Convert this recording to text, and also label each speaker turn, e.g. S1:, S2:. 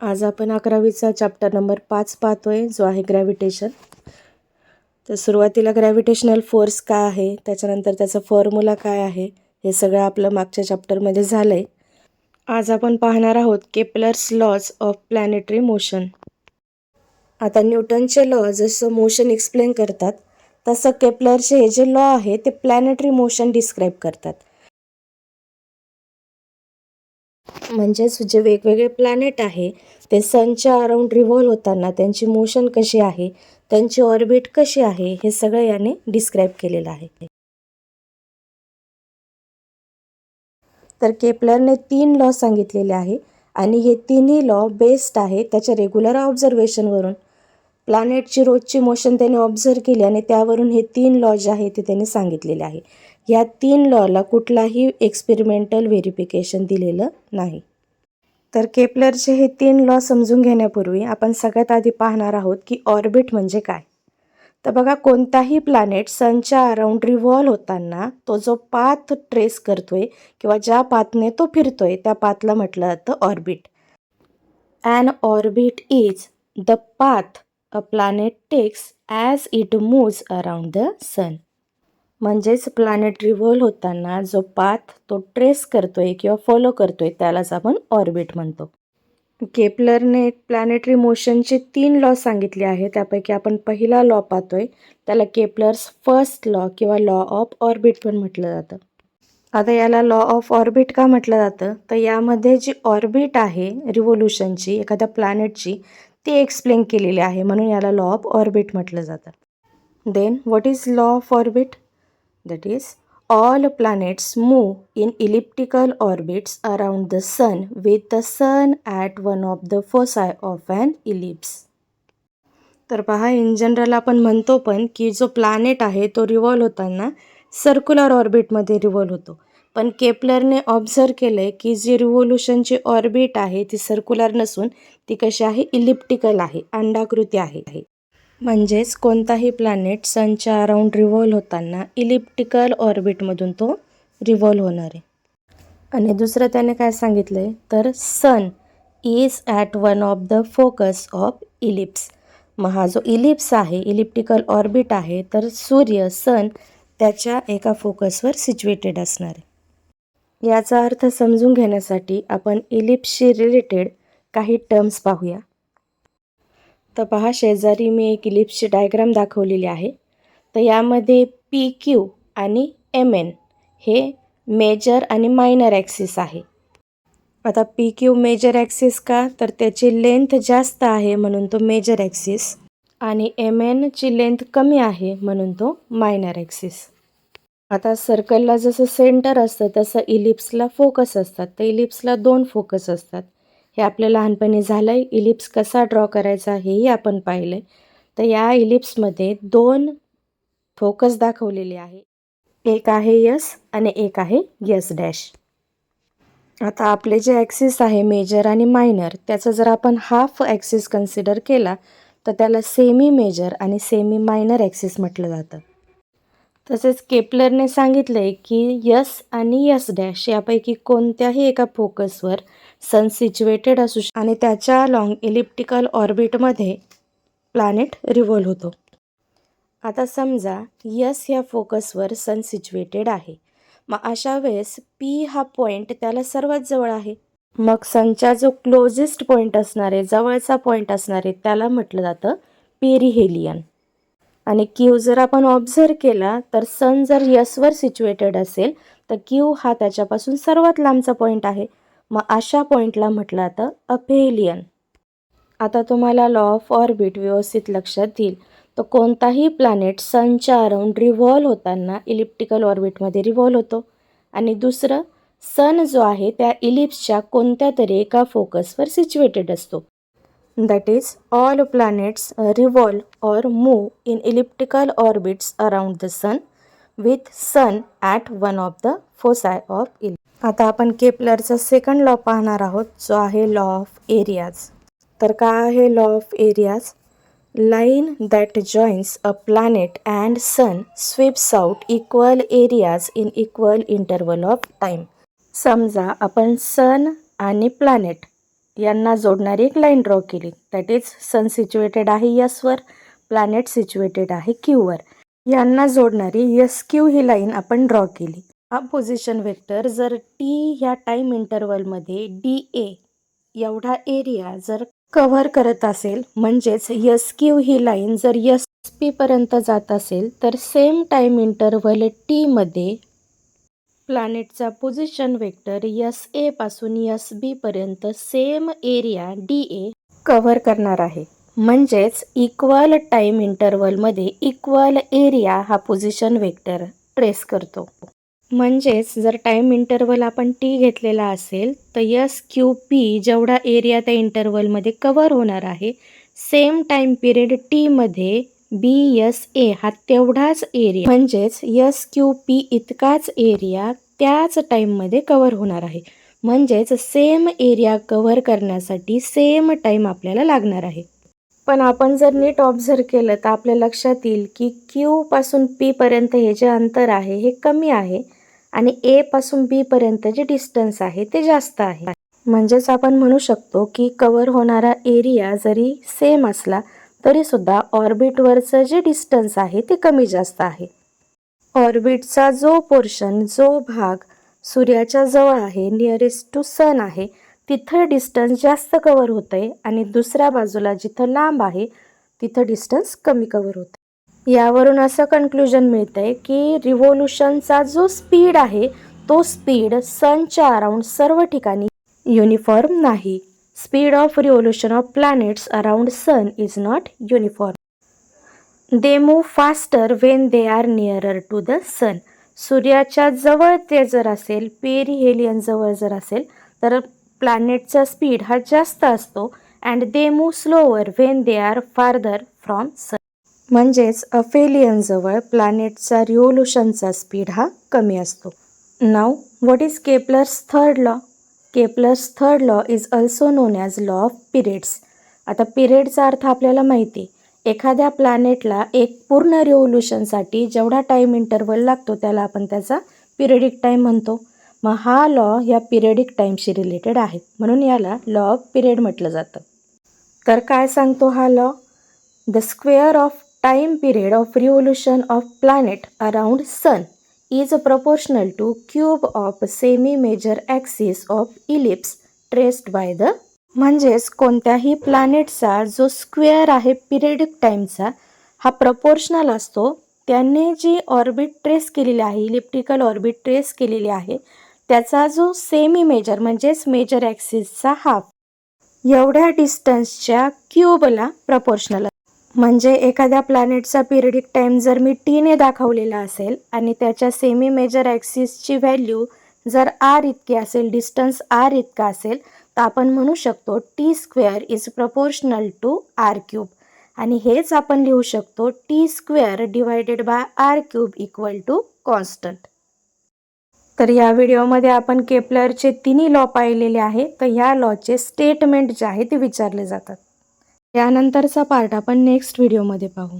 S1: आज आपण अकरावीचा chapter number पाच पाहतोय जो आहे ग्रॅव्हिटेशन तर सुरुवातीला ग्रॅव्हिटेशनल फोर्स काय आहे त्याच्यानंतर त्याचा फॉर्म्युला काय आहे हे सगळं आपलं मागच्या चॅप्टरमध्ये झालं आहे आज आपण पाहणार आहोत Kepler's laws of planetary motion आता न्यूटनचे लॉ जसं मोशन एक्सप्लेन करतात तसं केप्लरचे हे जे लॉ आहे ते प्लॅनेटरी मोशन डिस्क्राईब करतात. म्हणजेच जे वेगवेगळे प्लॅनेट आहे ते सनच्या अराउंड रिव्हॉल्व होताना त्यांची मोशन कशी आहे त्यांची ऑर्बिट कशी आहे हे सगळं याने डिस्क्राईब केलेलं आहे. तर केप्लरने तीन लॉ सांगितलेले आहे आणि हे तिन्ही लॉ बेस्ड आहे त्याच्या रेग्युलर ऑब्झर्वेशनवरून प्लॅनेटची रोजची मोशन त्याने ऑब्झर्व केली आणि त्यावरून हे तीन लॉ जे आहे ते त्यांनी सांगितलेले आहे. या तीन लॉला कुठलाही एक्सपेरिमेंटल व्हेरिफिकेशन दिलेलं नाही. तर केप्लरचे हे तीन लॉ समजून घेण्यापूर्वी आपण सगळ्यात आधी पाहणार आहोत की ऑर्बिट म्हणजे काय. तर बघा कोणताही प्लॅनेट सनच्या अराउंड रिव्हॉल्व होताना तो जो पाथ ट्रेस करतोय किंवा ज्या पाथने तो फिरतोय त्या पाथला म्हटलं जातं orbit and orbit is the path a planet takes as it moves around the sun म्हणजेच प्लॅनेट रिव्हॉल्व होताना जो पाथ तो ट्रेस करतोय किंवा फॉलो करतोय त्यालाच आपण ऑर्बिट म्हणतो. केपलरने प्लॅनेटरी मोशनचे तीन लॉ सांगितले आहे त्यापैकी आपण पहिला लॉ पाहतोय. त्याला केपलर्स फर्स्ट लॉ किंवा लॉ ऑफ ऑर्बिट पण म्हटलं जातं. आता याला लॉ ऑफ ऑर्बिट का म्हटलं जातं? तर यामध्ये जी ऑर्बिट आहे रिव्होल्युशनची एखाद्या प्लॅनेटची ती एक्सप्लेन केलेली आहे. म्हणून याला लॉ ऑफ ऑर्बिट म्हटलं जातं. Then what is law of orbit that is all planets move in elliptical orbits around the sun with the sun at one of the foci of an ellipse तर पहा in general आपण म्हणतो पण की जो planet आहे तो revolve होताना सर्क्युलर ऑर्बिटमध्ये रिव्हॉल्व होतो. पण केपलरने ऑब्झर्व केलं आहे की जी रिव्होल्युशनची ऑर्बिट आहे ती सर्क्युलर नसून ती कशी आहे? इलिप्टिकल आहे अंडाकृती आहे. म्हणजेच कोणताही प्लॅनेट सनच्या अराउंड रिव्हॉल्व होताना इलिप्टिकल ऑर्बिटमधून तो रिव्हॉल्व होणार आहे. आणि दुसरं त्याने काय सांगितलं आहे तर sun is at one of the focus of ellipse मग हा जो इलिप्स आहे इलिप्टिकल ऑर्बिट आहे तर सूर्य सन त्याच्या एका फोकसवर सिच्युएटेड असणार आहे. याचा अर्थ समजून घेण्यासाठी आपण इलिप्सशी रिलेटेड काही टर्म्स पाहूया. तर पहा शेजारी मी एक इलिप्सची डायग्राम दाखवलेली आहे. तर यामध्ये पी क्यू आणि एम एन हे मेजर आणि मायनर ॲक्सिस आहे. आता पी क्यू मेजर ॲक्सिस का? तर त्याची लेंथ जास्त आहे म्हणून तो मेजर ॲक्सिस आणि एम एनची लेंथ कमी आहे म्हणून तो मायनर ॲक्सिस आता सर्कलला जसं सेंटर असतं तसं इलिप्सला फोकस असतात. तर इलिप्सला दोन फोकस असतात. हे आपल्या लहानपणी झालं आहे इलिप्स कसा ड्रॉ करायचा हेही आपण पाहिलं आहे तर या इलिप्समध्ये दोन फोकस दाखवलेले आहे. एक आहे यस आणि एक आहे यस डॅश आता आपले जे ॲक्सिस आहे मेजर आणि मायनर त्याचा जर आपण हाफ ॲक्सिस कन्सिडर केला तर त्याला सेमी मेजर आणि सेमी मायनर ॲक्सिस म्हटलं जातं. तसेच केपलरने सांगितलं आहे की यस आणि यस डॅश यापैकी कोणत्याही एका फोकसवर सन सिच्युएटेड असू श आणि त्याच्या लॉंग इलिप्टिकल ऑर्बिटमध्ये प्लॅनेट रिव्हॉल्व होतो. आता समजा यस ह्या फोकसवर सन सिच्युएटेड आहे. मग अशा वेळेस पी हा पॉईंट त्याला सर्वात जवळ आहे. मग सनचा जो क्लोजेस्ट पॉईंट असणार आहे जवळचा पॉईंट असणार आहे त्याला म्हटलं जातं पेरिहेलियन आणि क्यू जर आपण ऑब्झर्व केला तर सन जर यसवर सिच्युएटेड असेल तर क्यू हा त्याच्यापासून सर्वात लांबचा पॉईंट आहे. मग अशा पॉईंटला म्हटलं जातं अपेलियन आता तुम्हाला लॉ ऑफ ऑर्बिट व्यवस्थित लक्षात येईल. तर कोणताही प्लॅनेट सनच्या अराउंड रिव्हॉल्व होताना इलिप्टिकल ऑर्बिटमध्ये रिव्हॉल्व होतो. आणि दुसरं सन जो आहे त्या इलिप्सच्या कोणत्या तरी एका फोकसवर सिच्युएटेड असतो. That is all planets revolve or move in elliptical orbits around the sun with sun at one of the foci of इल आता आपण केपलरचा सेकंड लॉ पाहणार आहोत जो आहे लॉ ऑफ एरियाज तर काय आहे law of areas line that joins a planet and sun sweeps out equal areas in equal interval of time समजा आपण सन आणि प्लॅनेट यांना जोडणारी एक लाईन ड्रॉ केली. दॅट इज सन सिच्युएटेड आहे यसवर प्लॅनेट सिच्युएटेड आहे क्यूवर यांना जोडणारी यस क्यू ही लाईन आपण ड्रॉ केली. हा पोझिशन वेक्टर जर टी ह्या टाईम इंटरवलमध्ये डी ए एवढा एरिया जर कव्हर करत असेल म्हणजेच यस क्यू ही लाईन जर यस पी पर्यंत जात असेल तर सेम टाईम इंटरवल टीमध्ये प्लॅनेटचा पोझिशन वेक्टर यस ए पासून यस बी पर्यंत same area D A cover करणार आहे. म्हणजेच इक्वल टाईम इंटरवलमध्ये इक्वल एरिया हा पोझिशन वेक्टर ट्रेस करतो. म्हणजेच जर टाईम इंटरवल आपण टी घेतलेला असेल तर यस क्यू पी जेवढा एरिया त्या इंटरवलमध्ये कवर होणार आहे सेम टाईम पिरियड टीमध्ये बी यस ए हा तेवढाच एरिया म्हणजेच यस क्यू पी इतकाच एरिया त्याच टाईममध्ये कवर होणार आहे. म्हणजेच सेम एरिया कव्हर करण्यासाठी सेम टाईम आपल्याला लागणार आहे. पण आपण जर नीट ऑब्झर्व केलं तर आपल्या लक्षात येईल की क्यू पासून पी पर्यंत हे जे अंतर आहे हे कमी आहे आणि ए पासून बी पर्यंत जे डिस्टन्स आहे ते जास्त आहे. म्हणजेच आपण म्हणू शकतो की कव्हर होणारा एरिया जरी सेम असला तरी सुद्धा ऑर्बिटवरचं जे डिस्टन्स आहे ते कमी जास्त आहे. ऑर्बिटचा जो पोर्शन जो भाग सूर्याच्या जवळ आहे नियरेस्ट टू सन आहे तिथं डिस्टन्स जास्त कवर होतं आहे आणि दुसऱ्या बाजूला जिथं लांब आहे तिथं डिस्टन्स कमी कवर होतं यावरून असं कन्क्लुजन मिळतं आहे की रिव्होल्युशनचा जो स्पीड आहे तो स्पीड सनच्या अराउंड सर्व ठिकाणी युनिफॉर्म नाही. Speed of revolution of planets around sun is not uniform they move faster when they are nearer to the sun सूर्याच्या जवळ ते जर असेल पेरिहेलियन जवळ जर असेल तर प्लॅनेटचा स्पीड हा जास्त असतो and they move slower when they are farther from sun म्हणजेच अफेलियनजवळ प्लॅनेटचा रिव्होल्युशनचा स्पीड हा कमी असतो. नाव what is Kepler's third law Kepler's third law is also known as law of periods आता पिरियडचा अर्थ आपल्याला माहिती आहे. एखाद्या प्लॅनेटला एक पूर्ण रिव्होल्युशनसाठी जेवढा टाईम इंटरवल लागतो त्याला आपण त्याचा पिरियडिक टाईम म्हणतो. मग हा लॉ ह्या पिरियडिक टाईमशी रिलेटेड आहे. म्हणून याला लॉ ऑफ पिरियड म्हटलं जातं. तर काय सांगतो हा law the square of time period of revolution of planet around sun is proportional to cube of semi major axis of ellipse traced by the म्हणजेच कोणत्याही प्लॅनेटचा जो स्क्वेअर आहे पिरियडिक टाईमचा हा प्रपोर्शनल असतो. त्याने जी ऑर्बिट ट्रेस केलेली आहे इलिप्टिकल ऑर्बिट ट्रेस केलेली आहे त्याचा जो सेमी मेजर म्हणजेच मेजर ॲक्सिसचा हाफ एवढ्या डिस्टन्सच्या क्यूबला प्रपोर्शनल म्हणजे एखाद्या प्लॅनेटचा पिरियडिक टाईम जर मी टीने दाखवलेला असेल आणि त्याच्या सेमी मेजर ॲक्सिसची व्हॅल्यू जर आर इतकी असेल डिस्टन्स आर इतका असेल तर आपण म्हणू शकतो T square is proportional to R cube आणि हेच आपण लिहू शकतो T square divided by R cube equal to constant तर या व्हिडिओमध्ये आपण केपलरचे तिन्ही लॉ पाहिलेले आहे तर ह्या लॉचे स्टेटमेंट जे आहे ते विचारले जातात. त्यानंतरचा पार्ट आपण नेक्स्ट व्हिडिओमध्ये पाहू.